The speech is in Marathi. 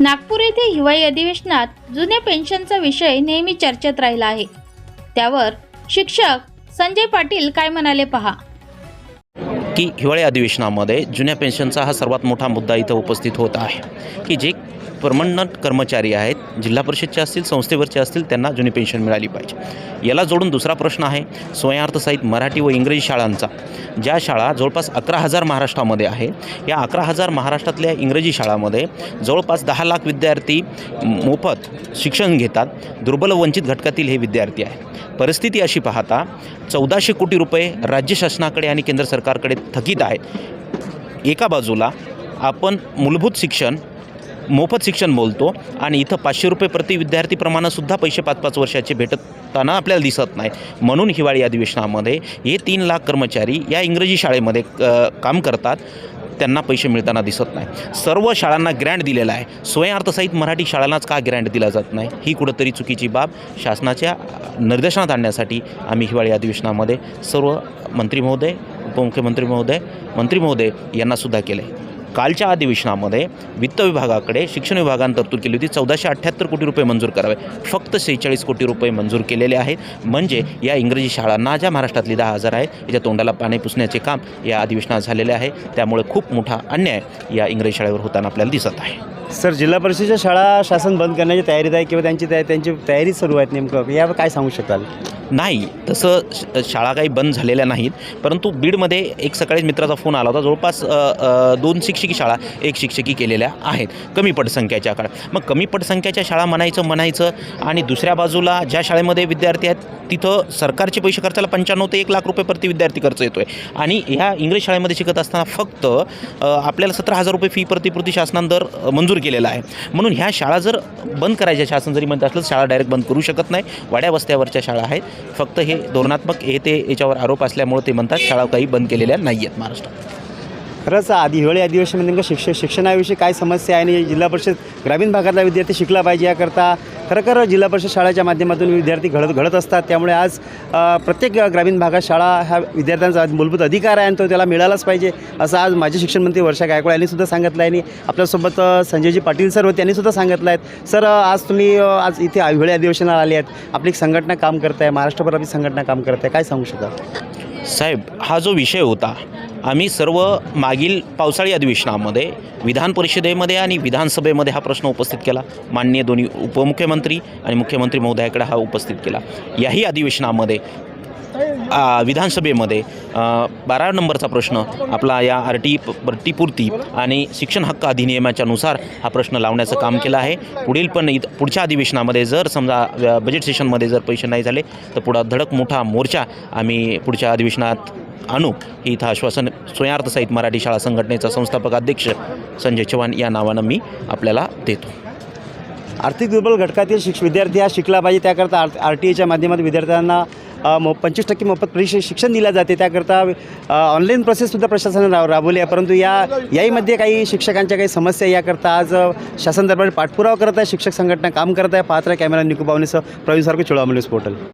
नागपूर येथे हिवाळी अधिवेशनात जुन्या पेन्शनचा विषय नेहमी चर्चेत राहिला आहे. त्यावर शिक्षक संजय पाटील काय म्हणाले पहा? की हिवाळी अधिवेशनामध्ये जुन्या पेन्शनचा हा सर्वात मोठा मुद्दा इथं उपस्थित होत आहे. की जे परमनंट कर्मचारी आहेत जिल्हा परिषदचे असतील संस्थेवरचे असतील त्यांना जुनी पेन्शन मिळाली पाहिजे. याला जोडून दुसरा प्रश्न आहे स्वयंअर्थसहित मराठी व इंग्रजी शाळांचा. ज्या शाळा जवळपास अकरा हजार महाराष्ट्रामध्ये आहे या अकरा हजार महाराष्ट्रातल्या इंग्रजी शाळामध्ये जवळपास दहा लाख विद्यार्थी मोफत शिक्षण घेतात दुर्बल वंचित घटकातील हे विद्यार्थी आहेत. परिस्थिती अशी पाहता चौदाशे कोटी रुपये राज्य शासनाकडे आणि केंद्र सरकारकडे थकीत आहेत. एका बाजूला आपण मूलभूत शिक्षण मोफत शिक्षण बोलतो आणि इथं पाचशे रुपये प्रति विद्यार्थीप्रमाणंसुद्धा पैसे पाच पाच वर्षाचे भेटताना आपल्याला दिसत नाही. म्हणून हिवाळी अधिवेशनामध्ये हे तीन लाख कर्मचारी या इंग्रजी शाळेमध्ये काम करतात. त्यांना पैसे मिळताना दिसत नाही. सर्व शाळांना ग्रँट दिलेला आहे. स्वयंअर्थसहित मराठी शाळांनाच का ग्रँट दिला जात नाही? ही कुठंतरी चुकीची बाब. शासनाच्या निर्देशनात आणण्यासाठी आम्ही हिवाळी अधिवेशनामध्ये सर्व मंत्री महोदय उपमुख्यमंत्री महोदय मंत्री महोदय यांनासुद्धा केलं आहे कालच्या अधिवेशनामध्ये वित्त विभागाकडे शिक्षण विभागानं तरतूद केली होती. चौदाशे अठ्ठ्याहत्तर कोटी रुपये मंजूर करावे. फक्त सेहेचाळीस कोटी रुपये मंजूर केलेले आहेत. म्हणजे या इंग्रजी शाळांना ज्या महाराष्ट्रातली दहा हजार आहेत. याच्या तोंडाला पाणी पुसण्याचे काम या अधिवेशनात झालेले आहे. त्यामुळे खूप मोठा अन्याय या इंग्रजी शाळेवर होताना आपल्याला दिसत आहे. सर जिल्हा परिषदेच्या शाळा शासन बंद करण्याची तयारीत आहे किंवा त्यांची तया त्यांची तयारी सुरू आहेत नेमकं? यावर काय सांगू शकाल? नाही तसं श- शाळा काही बंद झालेल्या नाहीत परंतु बीडमध्ये एक सकाळीच मित्राचा फोन आला होता. जवळपास अ, अ, दोन शिक्षकी शाळा एक शिक्षकी केलेल्या आहेत कमी पटसंख्याच्या काळात. मग कमी पटसंख्याच्या शाळा म्हणायचं म्हणायचं आणि दुसऱ्या बाजूला ज्या शाळेमध्ये विद्यार्थी आहेत तिथं सरकारचे पैसे खर्चाला पंच्याण्णव ते एक लाख रुपये प्रति विद्यार्थी खर्च येतो आहे आणि ह्या इंग्रज शाळेमध्ये शिकत असताना फक्त आपल्याला सतरा हजार रुपये फी प्रतिपूर्ती शासनानं दर मंजूर केलेला आहे. म्हणून ह्या शाळा जर बंद करायच्या शासन जरी म्हणत असलं शाळा डायरेक्ट बंद करू शकत नाही. वाड्या वस्त्यावरच्या शाळा आहेत. फक्त हे धोरणात्मक हे ते याच्यावर आरोप असल्यामुळे ते म्हणतात शाळा काही बंद केलेल्या नाही आहेत महाराष्ट्रात. खरंच आधी हिवाळी अधिवेशन म्हणजे नेमकं शिक्ष शिक्षणाविषयी काय समस्या आहे आणि जिल्हा परिषद ग्रामीण भागातला विद्यार्थी शिकला पाहिजे याकरता खरं खरं जिल्हा परिषद शाळेच्या माध्यमातून विद्यार्थी घडत घडत असतात. त्यामुळे आज प्रत्येक ग्रामीण भागात शाळा हा विद्यार्थ्यांचा मूलभूत अधिकार आहे आणि तो त्याला मिळालाच पाहिजे असं आज माजी शिक्षणमंत्री वर्षा गायकवाड यांनीसुद्धा सांगितलं आहे. आणि आपल्यासोबत संजयजी पाटील सर होते त्यांनीसुद्धा सांगितलं आहेत सर आज तुम्ही आज इथे हिवाळी अधिवेशनाला आले आहेत. आपली एक संघटना काम करत आहे. महाराष्ट्रभर आपली संघटना काम करत आहे. काय सांगू शकाल? साहेब हा जो विषय होता आम्ही सर्व मागील पावसाळी अधिवेशनामध्ये विधान परिषदेमध्ये आणि विधानसभेमध्ये हा प्रश्न उपस्थित केला. माननीय दोन्ही उपमुख्यमंत्री आणि मुख्यमंत्री महोदयाकडे हा उपस्थित केला. याही अधिवेशनामध्ये विधानसभेमध्ये बारा नंबरचा प्रश्न आपला या आर टी भरतीपुरती आणि शिक्षण हक्क अधिनियमाच्यानुसार हा प्रश्न लावण्याचं काम केलं आहे. पुढील पण इत पुढच्या अधिवेशनामध्ये जर समजा बजेट सेशनमध्ये जर पैसे नाही झाले तर पुढं धडक मोठा मोर्चा आम्ही पुढच्या अधिवेशनात आणू. हे इथं आश्वासन स्वयंअर्थसहित मराठी शाळा संघटनेचा संस्थापक अध्यक्ष संजय चव्हाण या नावानं मी आपल्याला देतो. आर्थिक दुर्बल घटकातील शिक्ष विद्यार्थी हा शिकला पाहिजे त्याकरता आर आर टी एच्या माध्यमात विद्यार्थ्यांना म पंचवीस टक्के मोफत परीक्षे शिक्षण दिलं जाते. त्याकरता ऑनलाईन प्रोसेससुद्धा प्रशासनाने राब राबवली आहे. परंतु या याहीमध्ये काही शिक्षकांच्या काही समस्या याकरता आज शासन दरबारी पाठपुरावा करत आहे. शिक्षक संघटना काम करत आहे. पात्र आहे कॅमेरा निकू प्रवीण सारखं चोळामलीस पोर्टल.